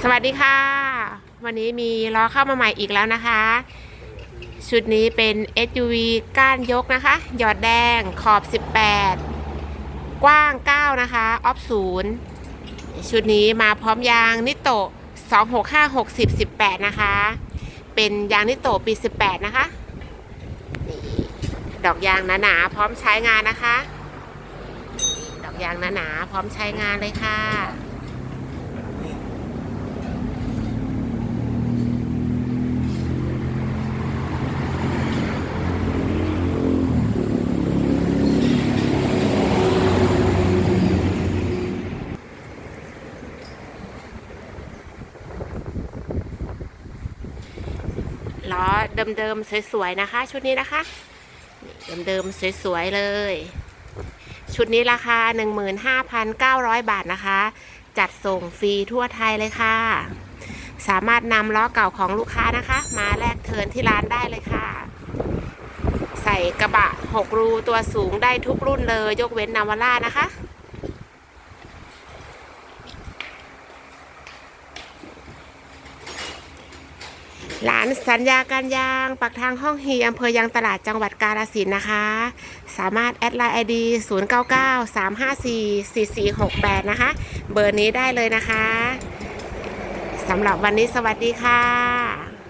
สวัสดีค่ะ วันนี้มีล้อเข้ามาใหม่อีกแล้วนะคะ ชุดนี้เป็น SUV ก้านยกนะคะ หยอดแดงขอบ 18 กว้าง 9 นะคะ ออฟศูนย์ชุดนี้มาพร้อมยางนิโตะ265 60 18 นะคะ เป็นยางนิโตะปี 18 นะคะ ดอกยางหนาๆพร้อมใช้งานนะคะ ดอกยางหนาๆพร้อมใช้งานเลยค่ะล้อเดิมๆสวยๆนะคะ ชุดนี้นะคะ เดิมๆสวยๆเลย ชุดนี้ราคา 15,900 บาทนะคะ จัดส่งฟรีทั่วไทยเลยค่ะ สามารถนำล้อเก่าของลูกค้านะคะ มาแลกเทินที่ร้านได้เลยค่ะ ใส่กระบะ 6 รูตัวสูงได้ทุกรุ่นเลย ยกเว้นนาวาร่านะคะ หลานสัญญาการยางปักทางห้องฮีอำเภอยางตลาดจังหวัดกาฬสินนะคะ สามารถแอดไลน์ไอดี099 354 4468 นะคะ เบอร์นี้ได้เลยนะคะสำหรับวันนี้สวัสดีค่ะ